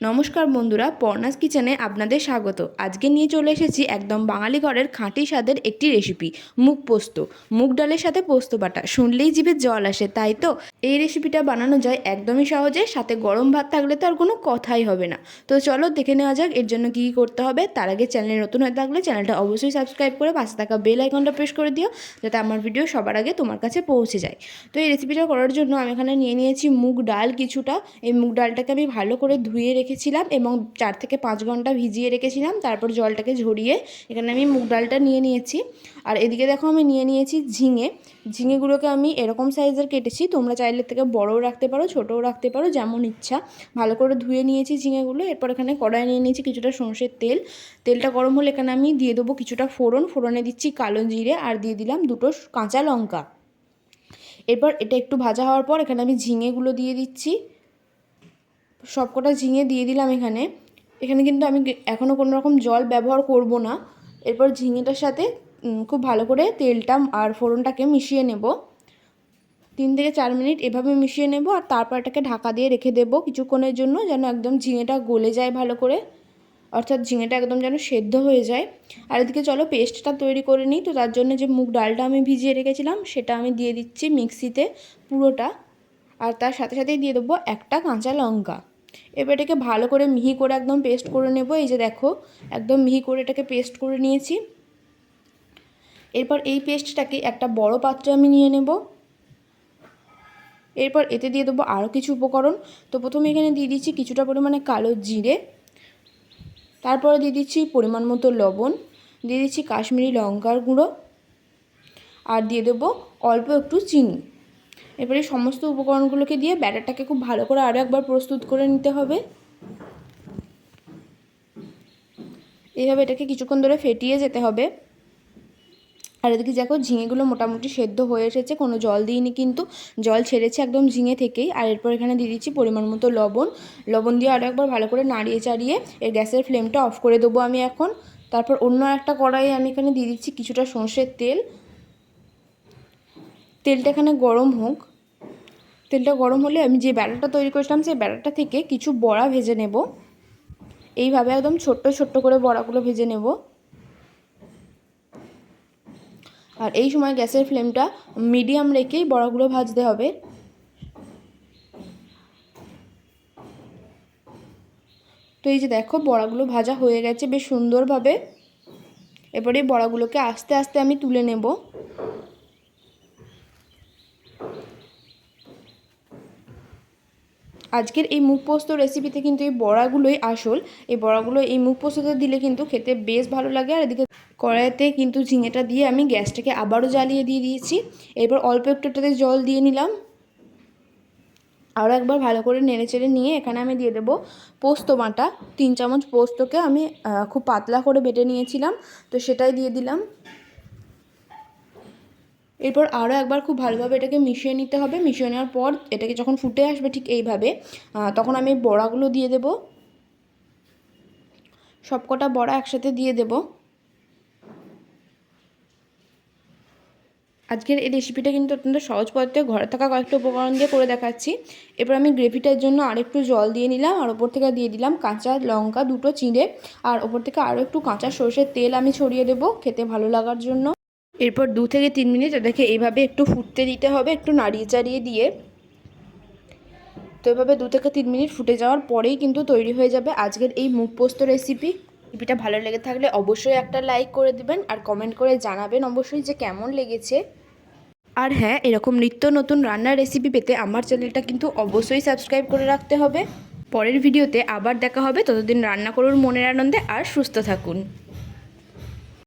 নমস্কার বন্ধুরা, পর্নাস কিচেনে আপনাদের স্বাগত। আজকে নিয়ে চলে এসেছি একদম বাঙালি ঘরের খাঁটি স্বাদের একটি রেসিপি, মুগ পোস্ত। মুগ ডালের সাথে পোস্ত বাটা, শুনলেই জিভে জল আসে, তাই তো? এই রেসিপিটা বানানো যায় একদমই সহজে, সাথে গরম ভাত থাকলে তো আর কোনো কথাই হবে না। তো চলো দেখে নেওয়া যাক এর জন্য কী কী করতে হবে। তার আগে চ্যানেলে নতুন হয়ে থাকলে চ্যানেলটা অবশ্যই সাবস্ক্রাইব করে পাশে থাকা বেল আইকনটা প্রেস করে দিও, যাতে আমার ভিডিও সবার আগে তোমার কাছে পৌঁছে যায়। তো এই রেসিপিটা করার জন্য আমি এখানে নিয়ে নিয়েছি মুগ ডাল কিছুটা। এই মুগ ডালটাকে আমি ভালো করে ধুয়ে রেখেছিলাম এবং চার থেকে পাঁচ ঘণ্টা ভিজিয়ে রেখেছিলাম, তারপর জলটাকে ঝরিয়ে এখানে আমি মুগ ডালটা নিয়ে নিয়েছি। আর এদিকে দেখো আমি নিয়ে নিয়েছি ঝিঙে। ঝিঙেগুলোকে আমি এরকম সাইজের কেটেছি, তোমরা চাইলে থেকে বড়ও রাখতে পারো, ছোটও রাখতে পারো, যেমন ইচ্ছা। ভালো করে ধুয়ে নিয়েছি ঝিঙেগুলো, এরপর এখানে কড়াই নিয়ে নিয়েছি কিছুটা সর্ষের তেল। তেলটা গরম হলে এখানে আমি দিয়ে দেবো কিছুটা ফোড়ন, ফোড়নে দিচ্ছি কালো জিরে আর দিয়ে দিলাম দুটো কাঁচা লঙ্কা। এরপর এটা একটু ভাজা হওয়ার পর এখানে আমি ঝিঙেগুলো দিয়ে দিচ্ছি। সবকটা ঝিঙে দিয়ে দিলাম এখানে। এখানে কিন্তু আমি এখনও কোনো রকম জল ব্যবহার করব না। এরপর ঝিঙেটার সাথে খুব ভালো করে তেলটা আর ফোড়নটাকে মিশিয়ে নেব। তিন থেকে চার মিনিট এভাবে মিশিয়ে নেব আর তারপর এটাকে ঢাকা দিয়ে রেখে দেব কিছুক্ষণের জন্য যেন একদম ঝিঙেটা গলে যায় ভালো করে। অর্থাৎ ঝিঙেটা একদম যেন সেদ্ধ হয়ে যায়। আর এদিকে চলো পেস্টটা তৈরি করে নিই। তো তার জন্য যে মুগ ডালটা আমি ভিজিয়ে রেখেছিলাম, সেটা আমি দিয়ে দিচ্ছি মিক্সিতে পুরোটা। আর তার সাথে সাথেই দিয়ে দেবো একটা কাঁচা লঙ্কা। এবার এটাকে ভালো করে মিহি করে একদম পেস্ট করে নেব। এই যে দেখো, একদম মিহি করে এটাকে পেস্ট করে নিয়েছি। এরপর এই পেস্টটাকে একটা বড় পাত্রে আমি নিয়ে নেব। এরপর এতে দিয়ে দেবো আরও কিছু উপকরণ। তো প্রথমে এখানে দিয়ে দিচ্ছি কিছুটা পরিমাণে কালো জিরে। তারপরে দিয়ে দিচ্ছি পরিমাণ মতো লবণ। দিয়ে দিচ্ছি কাশ্মীরি লঙ্কার গুঁড়ো। আর দিয়ে দেবো অল্প একটু চিনি। এবারে সমস্ত উপকরণগুলোকে দিয়ে ব্যাটারটাকে খুব ভালো করে আরও একবার প্রস্তুত করে নিতে হবে। এইভাবে এটাকে কিছুক্ষণ ধরে ফেটিয়ে যেতে হবে। আর এদিকে দেখো ঝিঙেগুলো মোটামুটি সেদ্ধ হয়ে এসেছে, কোনো জল দিইনি কিন্তু। জল ছেড়েছে একদম ঝিঙে থেকেই। আর এরপর এখানে দিয়ে দিচ্ছি পরিমাণ মতো লবণ। লবণ দিয়ে আরও একবার ভালো করে নাড়িয়ে চাড়িয়ে এর গ্যাসের ফ্লেমটা অফ করে দেবো আমি এখন। তারপর অন্য একটা কড়াইয়ে আমি এখানে দিয়ে দিচ্ছি কিছুটা সর্ষের তেল। তেলটা এখানে গরম হোক। তেলটা গরম হলে আমি যে ব্যাটারটা তৈরি করেছিলাম, সেই ব্যাটারটা থেকে কিছু বড়া ভেজে নেব। এইভাবে একদম ছোট্ট ছোট্ট করে বড়াগুলো ভেজে নেব। আর এই সময় গ্যাসের ফ্লেমটা মিডিয়াম রেখেই বড়াগুলো ভাজতে হবে। তো এই যে দেখো, বড়াগুলো ভাজা হয়ে গেছে বেশ সুন্দরভাবে। এবারে বড়াগুলোকে আস্তে আস্তে আমি তুলে নেব। আজকের এই মুখ পোস্ত রেসিপিতে কিন্তু এই বড়াগুলোই আসল। এই বড়াগুলো, এই মুখ পোস্ততে দিলে কিন্তু খেতে বেশ ভালো লাগে। আর এদিকে কড়াইতে কিন্তু ঝিঙেটা দিয়ে আমি গ্যাসটাকে আবারও জ্বালিয়ে দিয়ে দিয়েছি। এরপর অল্প একটুটাতে জল দিয়ে নিলাম। আরও একবার ভালো করে নেড়ে চেড়ে নিয়ে এখানে আমি দিয়ে দেবো পোস্ত বাটা। তিন চামচ পোস্তকে আমি খুব পাতলা করে বেটে নিয়েছিলাম। তো সেটাই দিয়ে দিলাম। এরপর আরও একবার খুব ভালোভাবে এটাকে মিশিয়ে নিতে হবে। মিশিয়ে নেওয়ার পর এটাকে যখন ফুটে আসবে ঠিক এইভাবে তখন আমি বড়াগুলো দিয়ে দেব। সবকটা বড়া একসাথে দিয়ে দেব। আজকের এই রেসিপিটা কিন্তু অত্যন্ত সহজ পদ্ধতিতে ঘরে থাকা কয়েকটা উপকরণ দিয়ে করে দেখাচ্ছি। এরপর আমি গ্রেভিটার জন্য আরেকটু জল দিয়ে নিলাম, আর ওপর থেকে দিয়ে দিলাম কাঁচা লঙ্কা, দুটো চিঁড়ে, আর ওপর থেকে আরও একটু কাঁচা সর্ষের তেল আমি ছড়িয়ে দেবো খেতে ভালো লাগার জন্য। এরপর দু থেকে তিন মিনিট এটাকে এইভাবে একটু ফুটতে দিতে হবে, একটু নাড়িয়ে চাড়িয়ে দিয়ে। তো এভাবে দু থেকে তিন মিনিট ফুটে যাওয়ার পরেই কিন্তু তৈরি হয়ে যাবে আজকের এই মুখ পোস্ত রেসিপি রেসিপিটা ভালো লেগে থাকলে অবশ্যই একটা লাইক করে দেবেন আর কমেন্ট করে জানাবেন অবশ্যই যে কেমন লেগেছে। আর হ্যাঁ এরকম নিত্য নতুন রান্নার রেসিপি পেতে আমার চ্যানেলটা কিন্তু অবশ্যই সাবস্ক্রাইব করে রাখতে হবে। পরের ভিডিওতে আবার দেখা হবে। ততদিন রান্না করুন মনের আনন্দে আর সুস্থ থাকুন।